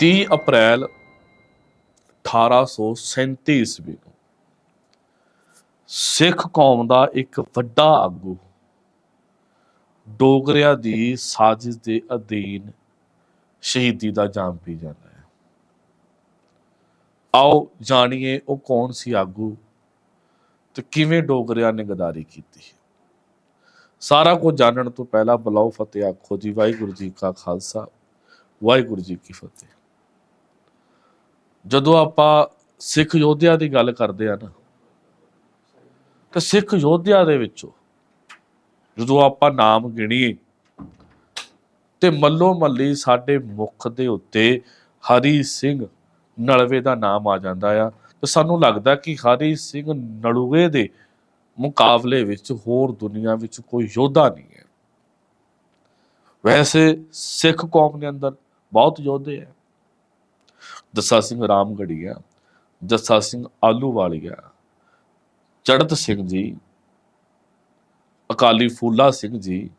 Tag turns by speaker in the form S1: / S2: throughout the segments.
S1: 30 ਅਪ੍ਰੈਲ 1837 ਈਸਵੀ ਨੂੰ ਸਿੱਖ ਕੌਮ ਦਾ ਇੱਕ ਵੱਡਾ ਆਗੂ ਡੋਗਰਿਆਂ ਦੀ ਸਾਜ਼ਿਸ਼ ਦੇ ਅਧੀਨ ਸ਼ਹੀਦੀ ਦਾ ਜਾਮ ਪੀ ਜਾਂਦਾ ਹੈ। ਆਓ ਜਾਣੀਏ ਉਹ ਕੌਣ ਸੀ ਆਗੂ ਤੇ ਕਿਵੇਂ ਡੋਗਰਿਆਂ ਨੇ ਗਦਾਰੀ ਕੀਤੀ ਸਾਰਾ ਕੁਝ ਜਾਣਨ ਤੋਂ ਪਹਿਲਾਂ ਬੁਲਾਓ ਫਤਿਹ ਆਖੋ ਜੀ, ਵਾਹਿਗੁਰੂ ਜੀ ਕਾ ਖਾਲਸਾ, ਵਾਹਿਗੁਰੂ ਜੀ ਕੀ ਫਤਿਹ। ਜਦੋਂ ਆਪਾਂ ਸਿੱਖ ਯੋਧਿਆਂ ਦੀ ਗੱਲ ਕਰਦੇ ਆ ਨਾ, ਤਾਂ ਸਿੱਖ ਯੋਧਿਆਂ ਦੇ ਵਿੱਚੋਂ ਜਦੋਂ ਆਪਾਂ ਨਾਮ ਗਿਣੀਏ ਤੇ ਮੱਲੋ ਮੱਲੀ ਸਾਡੇ ਮੁਖ ਦੇ ਉੱਤੇ ਹਰੀ ਸਿੰਘ ਨਲਵੇ ਦਾ ਨਾਮ ਆ ਜਾਂਦਾ ਆ, ਤੇ ਸਾਨੂੰ ਲੱਗਦਾ ਕਿ ਹਰੀ ਸਿੰਘ ਨਲੂਏ ਦੇ ਮੁਕਾਬਲੇ ਵਿੱਚ ਹੋਰ ਦੁਨੀਆ ਵਿੱਚ ਕੋਈ ਯੋਧਾ ਨਹੀਂ ਹੈ। ਵੈਸੇ ਸਿੱਖ ਕੌਮ ਦੇ ਅੰਦਰ ਬਹੁਤ ਯੋਧੇ ਹੈ। ਦਸਾ ਸਿੰਘ ਰਾਮਗੜੀਆ ਜੱਸਾ ਸਿੰਘ ਆਲੂਵਾਲੀਆ ਚੜਤ ਸਿੰਘ ਜੀ, ਅਕਾਲੀ ਫੂਲਾ ਸਿੰਘ ਜੀ,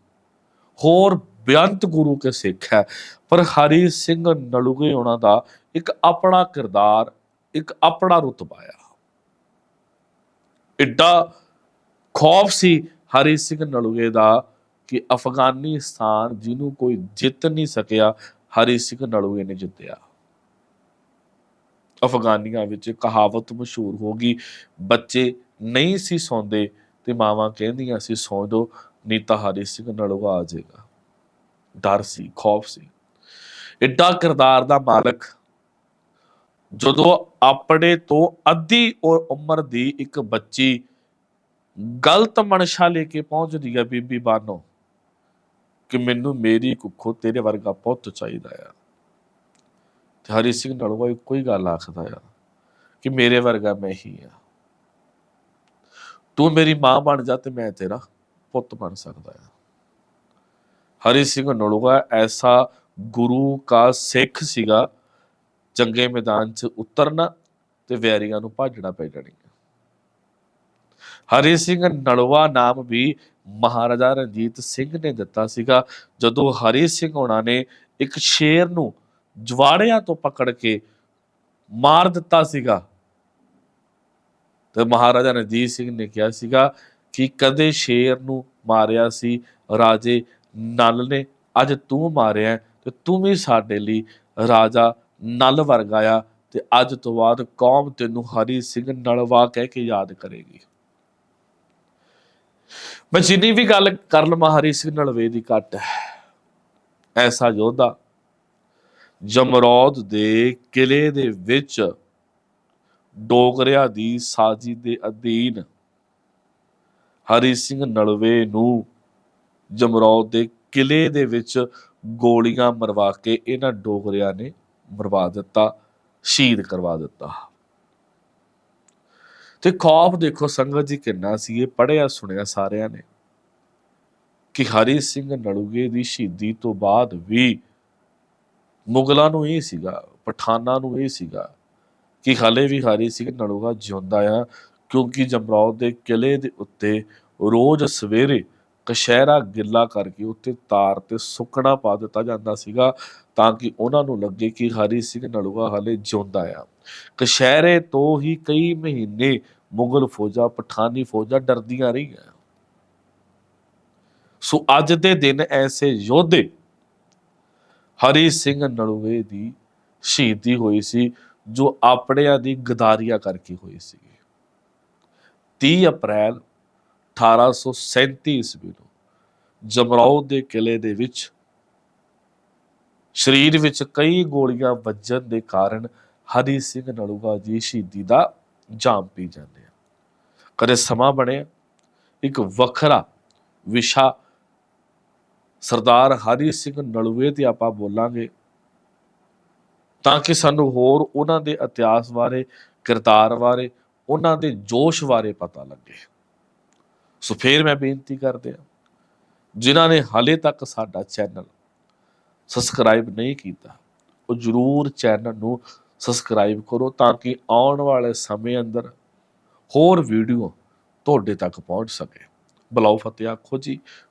S1: ਹੋਰ ਬੇਅੰਤ ਗੁਰੂ ਕੇ ਸਿੱਖ ਹੈ, ਪਰ ਹਰੀ ਸਿੰਘ ਨਲੂਗੇ ਉਹਨਾਂ ਦਾ ਇੱਕ ਆਪਣਾ ਕਿਰਦਾਰ, ਇੱਕ ਆਪਣਾ ਰੁਤਬਾ ਆ। ਇੱਡਾ ਖੌਫ ਸੀ ਹਰੀ ਸਿੰਘ ਨਲੂਗੇ ਦਾ ਕਿ ਅਫਗਾਨਿਸਤਾਨ ਜਿਹਨੂੰ ਕੋਈ ਜਿੱਤ ਨਹੀਂ ਸਕਿਆ ਹਰੀ ਸਿੰਘ ਨਲੂਗੇ ਨੇ ਜਿੱਤਿਆ। ਅਫਗਾਨੀਆਂ ਵਿੱਚ ਕਹਾਵਤ ਮਸ਼ਹੂਰ ਹੋ ਗਈ। ਬੱਚੇ ਨਹੀਂ ਸੀ ਸੌਂਦੇ ਤੇ ਮਾਵਾਂ ਕਹਿੰਦੀਆਂ ਸੀ, ਸੌਂ ਜਾਓ, ਨਹੀਂ ਤਾਂ ਹਰੀ ਸਿੰਘ ਨਲੂਗਾ ਆ ਜਾਏਗਾ। ਡਰ ਸੀ, ਖੌਫ ਸੀ। ਐਡਾ ਕਿਰਦਾਰ ਦਾ ਮਾਲਕ ਜਦੋਂ ਆਪਣੇ ਤੋਂ ਅੱਧੀ ਉ- ਉਮਰ ਦੀ ਇੱਕ ਬੱਚੀ ਗਲਤ ਮਨਸ਼ਾ ਲੈ ਕੇ ਪਹੁੰਚਦੀ ਹੈ ਬੀਬੀ, ਬਾਨੋ, ਕਿ ਮੈਨੂੰ ਮੇਰੀ ਕੁੱਖੋਂ ਤੇਰੇ ਵਰਗਾ ਪੁੱਤ ਚਾਹੀਦਾ ਆ। ਤੇ ਹਰੀ ਸਿੰਘ ਨਲੂਆ ਇੱਕੋ ਹੀ ਗੱਲ ਆਖਦਾ ਆ ਕਿ ਮੇਰੇ ਵਰਗਾ ਮੈਂ ਹੀ ਆ। ਤੂੰ ਮੇਰੀ ਮਾਂ ਬਣ ਜਾ ਤੇ ਮੈਂ ਤੇਰਾ ਪੁੱਤ ਬਣ ਸਕਦਾ ਆ ਹਰੀ ਸਿੰਘ ਨਲੂਆ ਐਸਾ ਗੁਰੂ ਕਾ ਸਿੱਖ ਸੀਗਾ, ਚੰਗੇ ਮੈਦਾਨ 'ਚ ਉਤਰਨਾ ਤੇ ਵੈਰੀਆਂ ਨੂੰ ਭਾਜਣਾ ਪੈ ਜਾਣੀ ਹਰੀ ਸਿੰਘ ਨਲੂਆ ਨਾਮ ਵੀ ਮਹਾਰਾਜਾ ਰਣਜੀਤ ਸਿੰਘ ਨੇ ਦਿੱਤਾ ਸੀਗਾ। ਜਦੋਂ ਹਰੀ ਸਿੰਘ ਹੋਣਾ ਨੇ ਇੱਕ ਸ਼ੇਰ ਨੂੰ ਜਵਾੜਿਆਂ ਤੋਂ ਪਕੜ ਕੇ ਮਾਰ ਦਿੱਤਾ ਸੀਗਾ। ਤੇ ਮਹਾਰਾਜਾ ਰਣਜੀਤ ਸਿੰਘ ਨੇ ਕਿਹਾ ਸੀਗਾ ਕਿ ਕਦੇ ਸ਼ੇਰ ਨੂੰ ਮਾਰਿਆ ਸੀ, ਰਾਜੇ ਨਲ ਨੇ, ਅੱਜ ਤੂੰ ਮਾਰਿਆ ਤੇ ਤੂੰ ਵੀ ਸਾਡੇ ਲਈ ਰਾਜਾ ਨਲ ਵਰਗਾ ਆ ਤੇ ਅੱਜ ਤੋਂ ਬਾਅਦ ਕੌਮ ਤੈਨੂੰ ਹਰੀ ਸਿੰਘ ਨਲਵਾ ਕਹਿ ਕੇ ਯਾਦ ਕਰੇਗੀ। ਮੈਂ ਜਿੰਨੀ ਵੀ ਗੱਲ ਕਰ ਲਵਾਂ ਹਰੀ ਸਿੰਘ ਨਲਵੇ ਦੀ ਘੱਟ ਹੈ, ਐਸਾ ਯੋਧਾ ਜਮਰੌਦ ਦੇ ਕਿਲੇ ਦੇ ਵਿੱਚ ਡੋਗਰਿਆਂ ਦੀ ਸਾਜੀ ਦੇ ਅਧੀਨ ਹਰੀ ਸਿੰਘ ਨਲਵੇ ਨੂੰ ਜਮਰੌਦ ਦੇ ਕਿਲੇ ਦੇ ਵਿੱਚ ਗੋਲੀਆਂ ਮਰਵਾ ਕੇ ਇਹਨਾਂ ਡੋਗਰਿਆਂ ਨੇ ਮਰਵਾ ਦਿੱਤਾ, ਸ਼ਹੀਦ ਕਰਵਾ ਦਿੱਤਾ। ਤੇ ਖੌਫ ਦੇਖੋ ਸੰਗਤ ਜੀ ਕਿੰਨਾ ਸੀ, ਇਹ ਪੜਿਆ ਸੁਣਿਆ ਸਾਰਿਆਂ ਨੇ ਕਿ ਹਰੀ ਸਿੰਘ ਨਲੂਗੇ ਦੀ ਸ਼ਹੀਦੀ ਤੋਂ ਬਾਅਦ ਵੀ ਮੁਗਲਾਂ ਨੂੰ ਇਹ ਸੀਗਾ, ਪਠਾਨਾਂ ਨੂੰ ਇਹ ਸੀਗਾ ਕਿ ਹਾਲੇ ਵੀ ਹਰੀ ਸਿੰਘ ਨਲੂਗਾ ਜਿਉਂਦਾ ਆ, ਕਿਉਂਕਿ ਜਮਰੌਦ ਦੇ ਕਿਲੇ ਦੇ ਉੱਤੇ ਰੋਜ਼ ਸਵੇਰੇ ਕਸ਼ਹਿਰਾ ਗਿੱਲਾ ਕਰਕੇ ਉੱਤੇ ਤਾਰ ਤੇ ਸੁੱਕਣਾ ਪਾ ਦਿੱਤਾ ਜਾਂਦਾ ਸੀਗਾ ਤਾਂ ਕਿ ਉਹਨਾਂ ਨੂੰ ਲੱਗੇ ਕਿ ਹਰੀ ਸਿੰਘ ਨਲੂਆ ਹਾਲੇ ਜਿਉਂਦਾ ਆ। ਕਸ਼ਹਿਰੇ ਤੋਂ ਹੀ ਕਈ ਮਹੀਨੇ ਮੁਗਲ ਫੌਜਾਂ, ਪਠਾਨੀ ਫੌਜਾਂ ਡਰਦੀਆਂ ਰਹੀਆਂ। ਸੋ ਅੱਜ ਦੇ ਦਿਨ ਐਸੇ ਯੋਧੇ ਹਰੀ ਸਿੰਘ ਨਲੂਏ ਦੀ ਸ਼ਹੀਦੀ ਹੋਈ ਸੀ, ਜੋ ਆਪਣਿਆਂ ਦੀ ਗਦਾਰੀਆਂ ਕਰਕੇ ਹੋਈ ਸੀ। 30 ਅਪ੍ਰੈਲ 1837 ਈਸਵੀ ਨੂੰ ਜਮਰੌਦ ਦੇ ਕਿਲੇ ਦੇ ਵਿੱਚ ਸਰੀਰ ਵਿੱਚ ਕਈ ਗੋਲੀਆਂ ਵੱਜਣ ਦੇ ਕਾਰਨ ਹਰੀ ਸਿੰਘ ਨਲੂਗਾ ਜੀ ਸ਼ਹੀਦੀ ਦਾ ਜਾਮ ਪੀ ਜਾਂਦੇ ਆ। ਕਦੇ ਸਮਾਂ ਬਣਿਆ, ਇੱਕ ਵੱਖਰਾ ਵਿਸ਼ਾ ਸਰਦਾਰ ਹਰੀ ਸਿੰਘ ਨਲੂਏ ਤੇ ਆਪਾਂ ਬੋਲਾਂਗੇ ਤਾਂ ਕਿ ਸਾਨੂੰ ਹੋਰ ਉਹਨਾਂ ਦੇ ਇਤਿਹਾਸ ਬਾਰੇ ਕਿਰਦਾਰ ਬਾਰੇ, ਉਹਨਾਂ ਦੇ ਜੋਸ਼ ਬਾਰੇ ਪਤਾ ਲੱਗੇ। ਸੋ ਫੇਰ ਮੈਂ ਬੇਨਤੀ ਕਰਦੇ ਆ ਜਿਨ੍ਹਾਂ ਨੇ ਹਾਲੇ ਤੱਕ ਸਾਡਾ ਚੈਨਲ ਸਬਸਕ੍ਰਾਈਬ ਨਹੀਂ ਕੀਤਾ, ਉਹ ਜਰੂਰ ਚੈਨਲ ਨੂੰ ਸਬਸਕ੍ਰਾਈਬ ਕਰੋ ਤਾਂ ਕਿ ਆਉਣ ਵਾਲੇ ਸਮੇਂ ਅੰਦਰ ਹੋਰ ਵੀਡੀਓ ਤੁਹਾਡੇ ਤੱਕ ਪਹੁੰਚ ਸਕੇ। ਬਲਾਉ ਫਤਿਹ ਆਖੋ ਜੀ।